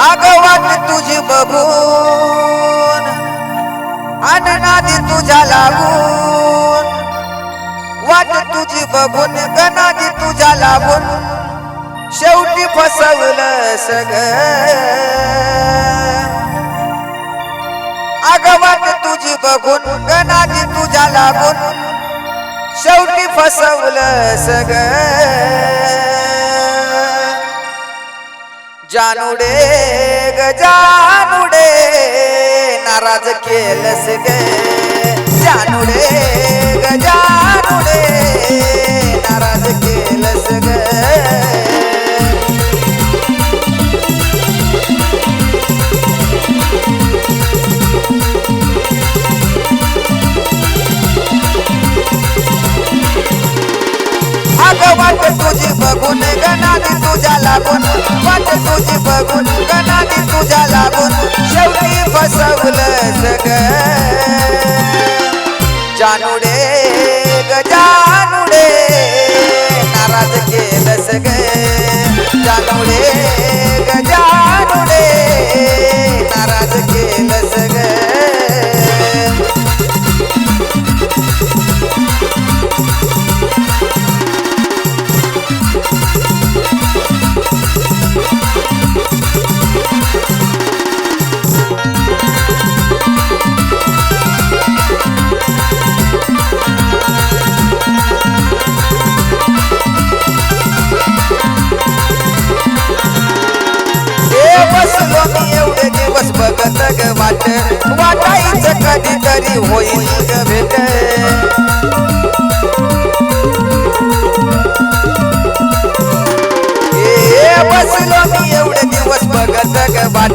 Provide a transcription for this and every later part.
अग वाट तुझी बघून अननादी तुझ्या लागून. वाट तुझी बघून गनादी तुझ्या लागून. शेवटी फसवलं सग अग वाट तुझी बघून गनादी तुझ्या लागून. शेवटी फसवलं सग जानुडे ग जानुडे नाराज केलस गे. जानुडे ग जानूडे लागून वाट तुझी बघून गणादी तुझ्या लागून शेवटी फसवलं सग जानुडे ग जानूडे नाराज केलं सग जानुडे दिवस ग वाट वाटायचं कधीतरी होईल ग भेट. बसलो मी एवढे दिवस बघत ग वाट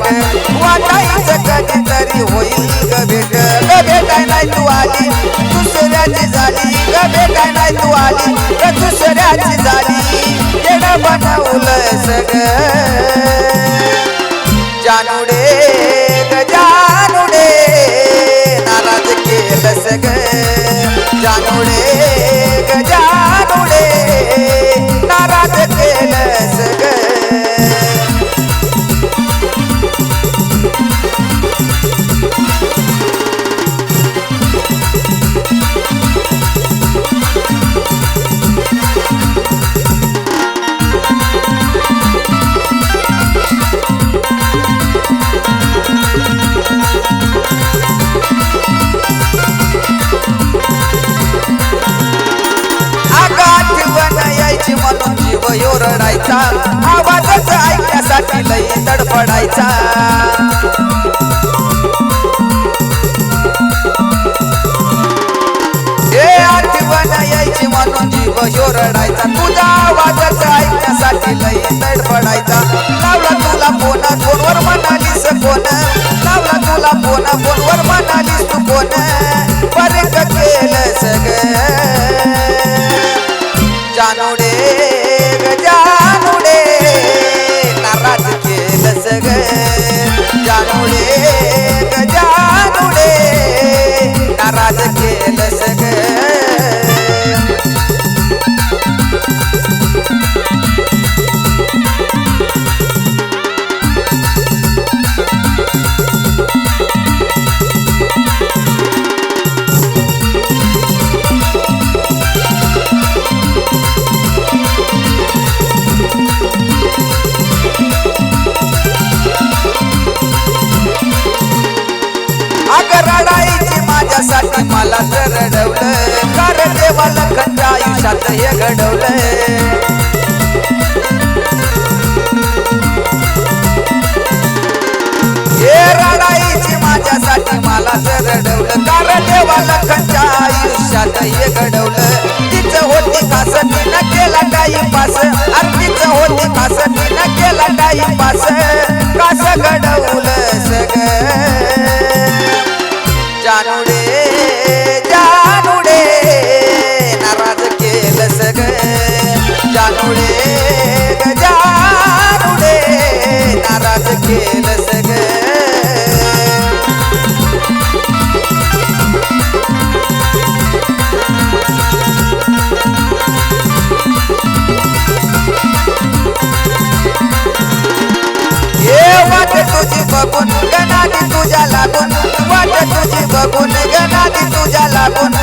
वाटायचं कधीतरी होईल ग भेट. ग भेटाय नाही तू आली दुसऱ्याची झाली. ग भेटाय नाही तू आली ग दुसऱ्याची झाली. येणं बनवलं सगळं. जानुडे केलं सग brighter. तुझ्यासाठी मला तर रडवलं कार देवाला खंडा आयुष्यात हे घडवलं माझ्यासाठी मला तर रडवलं कार देवाला खंडा आयुष्यात हे घडवलं तिचं होती कास तिनं केला काही पास जानूडे जानूडे नाराज केलं सग जानूडे ग नाराज केलं सग बघून गणादी तुझ्या लागून. ni tu agune, gana ni laguna.